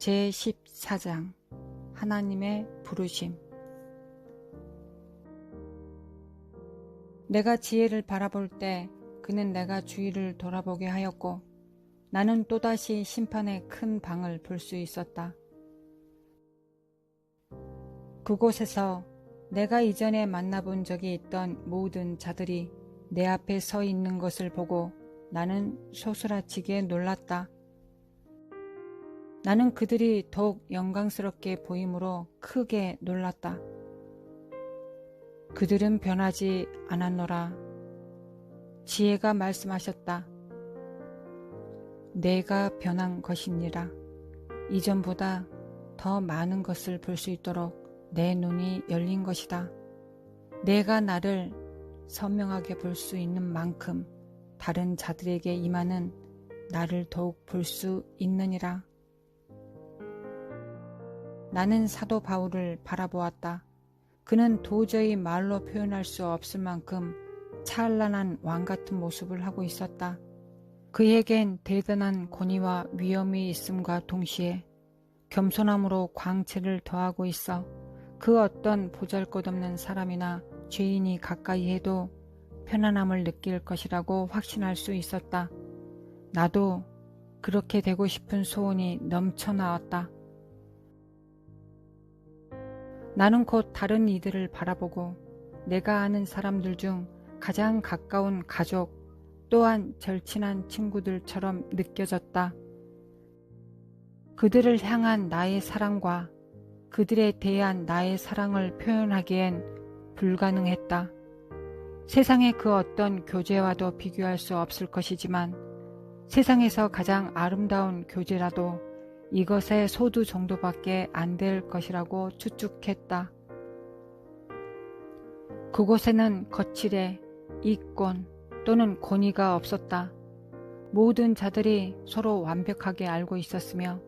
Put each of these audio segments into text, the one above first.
제14장 하나님의 부르심 내가 지혜를 바라볼 때 그는 내가 주위를 돌아보게 하였고 나는 또다시 심판의 큰 방을 볼 수 있었다. 그곳에서 내가 이전에 만나본 적이 있던 모든 자들이 내 앞에 서 있는 것을 보고 나는 소스라치게 놀랐다. 나는 그들이 더욱 영광스럽게 보이므로 크게 놀랐다. 그들은 변하지 않았노라. 지혜가 말씀하셨다. 내가 변한 것이니라. 이전보다 더 많은 것을 볼 수 있도록 내 눈이 열린 것이다. 내가 나를 선명하게 볼 수 있는 만큼 다른 자들에게 임하는 나를 더욱 볼 수 있느니라. 나는 사도 바울을 바라보았다. 그는 도저히 말로 표현할 수 없을 만큼 찬란한 왕 같은 모습을 하고 있었다. 그에겐 대단한 권위와 위엄이 있음과 동시에 겸손함으로 광채를 더하고 있어 그 어떤 보잘것없는 사람이나 죄인이 가까이 해도 편안함을 느낄 것이라고 확신할 수 있었다. 나도 그렇게 되고 싶은 소원이 넘쳐나왔다. 나는 곧 다른 이들을 바라보고 내가 아는 사람들 중 가장 가까운 가족 또한 절친한 친구들처럼 느껴졌다. 그들을 향한 나의 사랑과 그들에 대한 나의 사랑을 표현하기엔 불가능했다. 세상의 그 어떤 교제와도 비교할 수 없을 것이지만 세상에서 가장 아름다운 교제라도 이것의 소두 정도밖에 안 될 것이라고 추측했다. 그곳에는 거칠에 이권 또는 권위가 없었다. 모든 자들이 서로 완벽하게 알고 있었으며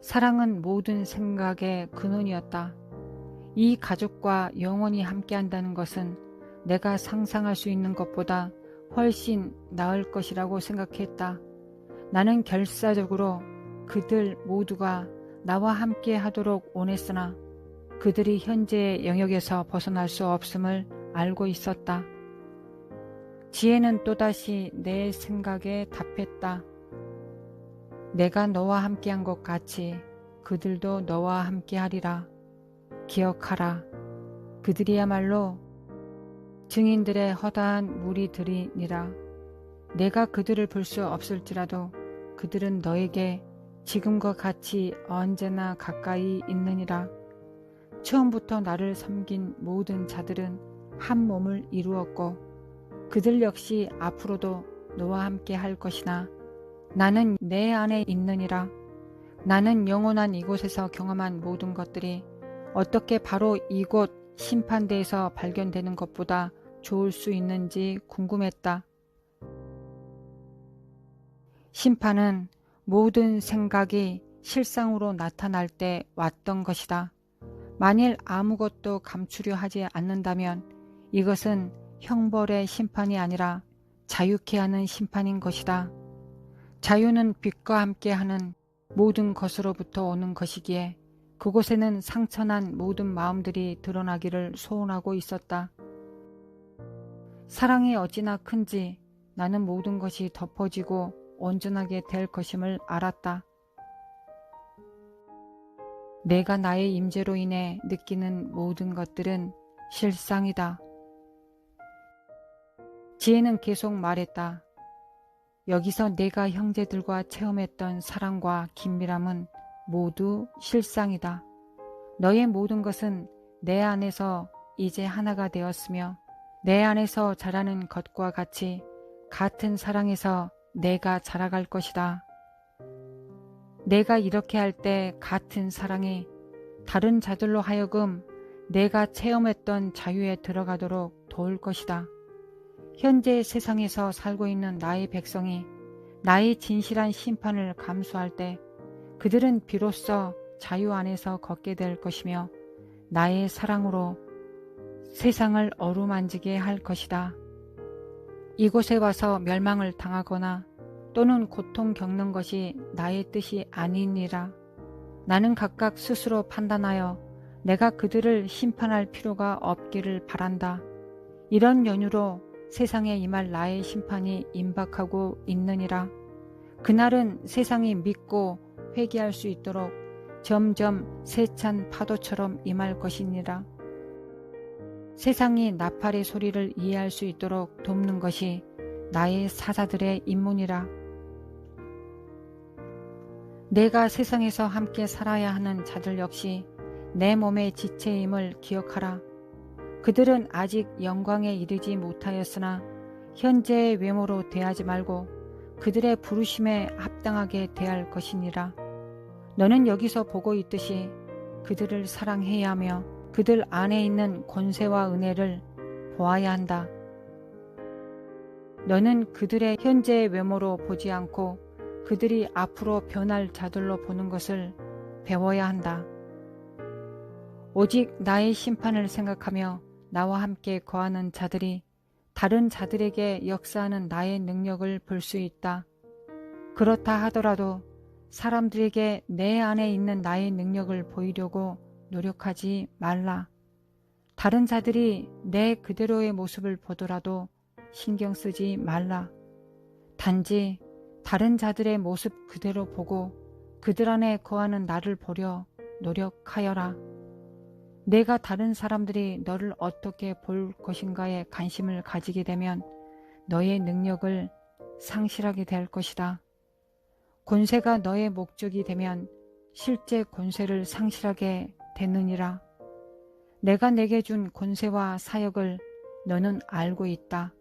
사랑은 모든 생각의 근원이었다. 이 가족과 영원히 함께한다는 것은 내가 상상할 수 있는 것보다 훨씬 나을 것이라고 생각했다. 나는 결사적으로 그들 모두가 나와 함께 하도록 원했으나 그들이 현재의 영역에서 벗어날 수 없음을 알고 있었다. 지혜는 또다시 내 생각에 답했다. 내가 너와 함께한 것 같이 그들도 너와 함께하리라. 기억하라. 그들이야말로 증인들의 허다한 무리들이니라. 내가 그들을 볼 수 없을지라도 그들은 너에게 지금과 같이 언제나 가까이 있느니라. 처음부터 나를 섬긴 모든 자들은 한 몸을 이루었고 그들 역시 앞으로도 너와 함께 할 것이나 나는 내 안에 있느니라. 나는 영원한 이곳에서 경험한 모든 것들이 어떻게 바로 이곳 심판대에서 발견되는 것보다 좋을 수 있는지 궁금했다. 심판은 모든 생각이 실상으로 나타날 때 왔던 것이다. 만일 아무것도 감추려 하지 않는다면 이것은 형벌의 심판이 아니라 자유케 하는 심판인 것이다. 자유는 빛과 함께 하는 모든 것으로부터 오는 것이기에 그곳에는 상처난 모든 마음들이 드러나기를 소원하고 있었다. 사랑이 어찌나 큰지 나는 모든 것이 덮어지고 온전하게 될 것임을 알았다. 내가 나의 임재로 인해 느끼는 모든 것들은 실상이다. 지혜는 계속 말했다. 여기서 내가 형제들과 체험했던 사랑과 긴밀함은 모두 실상이다. 너의 모든 것은 내 안에서 이제 하나가 되었으며 내 안에서 자라는 것과 같이 같은 사랑에서 내가 자라갈 것이다. 내가 이렇게 할 때 같은 사랑이 다른 자들로 하여금 내가 체험했던 자유에 들어가도록 도울 것이다. 현재 세상에서 살고 있는 나의 백성이 나의 진실한 심판을 감수할 때 그들은 비로소 자유 안에서 걷게 될 것이며 나의 사랑으로 세상을 어루만지게 할 것이다. 이곳에 와서 멸망을 당하거나 또는 고통 겪는 것이 나의 뜻이 아니니라. 나는 각각 스스로 판단하여 내가 그들을 심판할 필요가 없기를 바란다. 이런 연유로 세상에 임할 나의 심판이 임박하고 있느니라. 그날은 세상이 믿고 회개할 수 있도록 점점 세찬 파도처럼 임할 것이니라. 세상이 나팔의 소리를 이해할 수 있도록 돕는 것이 나의 사자들의 임무니라. 내가 세상에서 함께 살아야 하는 자들 역시 내 몸의 지체임을 기억하라. 그들은 아직 영광에 이르지 못하였으나 현재의 외모로 대하지 말고 그들의 부르심에 합당하게 대할 것이니라. 너는 여기서 보고 있듯이 그들을 사랑해야 하며 그들 안에 있는 권세와 은혜를 보아야 한다. 너는 그들의 현재의 외모로 보지 않고 그들이 앞으로 변할 자들로 보는 것을 배워야 한다. 오직 나의 심판을 생각하며 나와 함께 거하는 자들이 다른 자들에게 역사하는 나의 능력을 볼 수 있다. 그렇다 하더라도 사람들에게 내 안에 있는 나의 능력을 보이려고 노력하지 말라. 다른 자들이 내 그대로의 모습을 보더라도 신경 쓰지 말라. 단지 다른 자들의 모습 그대로 보고 그들 안에 거하는 나를 보려 노력하여라. 내가 다른 사람들이 너를 어떻게 볼 것인가에 관심을 가지게 되면 너의 능력을 상실하게 될 것이다. 권세가 너의 목적이 되면 실제 권세를 상실하게 되느니라. 내가 내게 준 권세와 사역을 너는 알고 있다.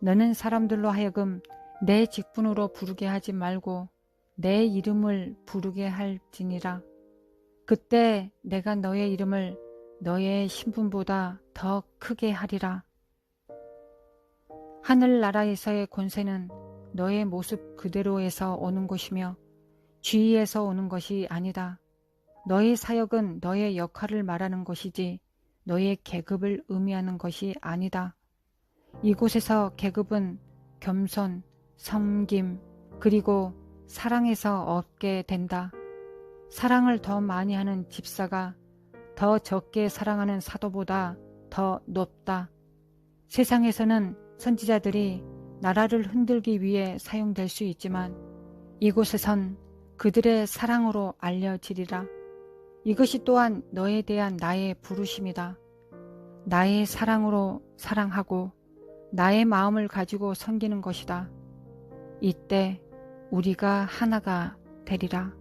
너는 사람들로 하여금 내 직분으로 부르게 하지 말고 내 이름을 부르게 할지니라. 그때 내가 너의 이름을 너의 신분보다 더 크게 하리라. 하늘나라에서의 권세는 너의 모습 그대로에서 오는 것이며 주위에서 오는 것이 아니다. 너의 사역은 너의 역할을 말하는 것이지 너의 계급을 의미하는 것이 아니다. 이곳에서 계급은 겸손, 섬김, 그리고 사랑에서 얻게 된다. 사랑을 더 많이 하는 집사가 더 적게 사랑하는 사도보다 더 높다. 세상에서는 선지자들이 나라를 흔들기 위해 사용될 수 있지만 이곳에선 그들의 사랑으로 알려지리라. 이것이 또한 너에 대한 나의 부르심이다. 나의 사랑으로 사랑하고 나의 마음을 가지고 섬기는 것이다. 이때 우리가 하나가 되리라.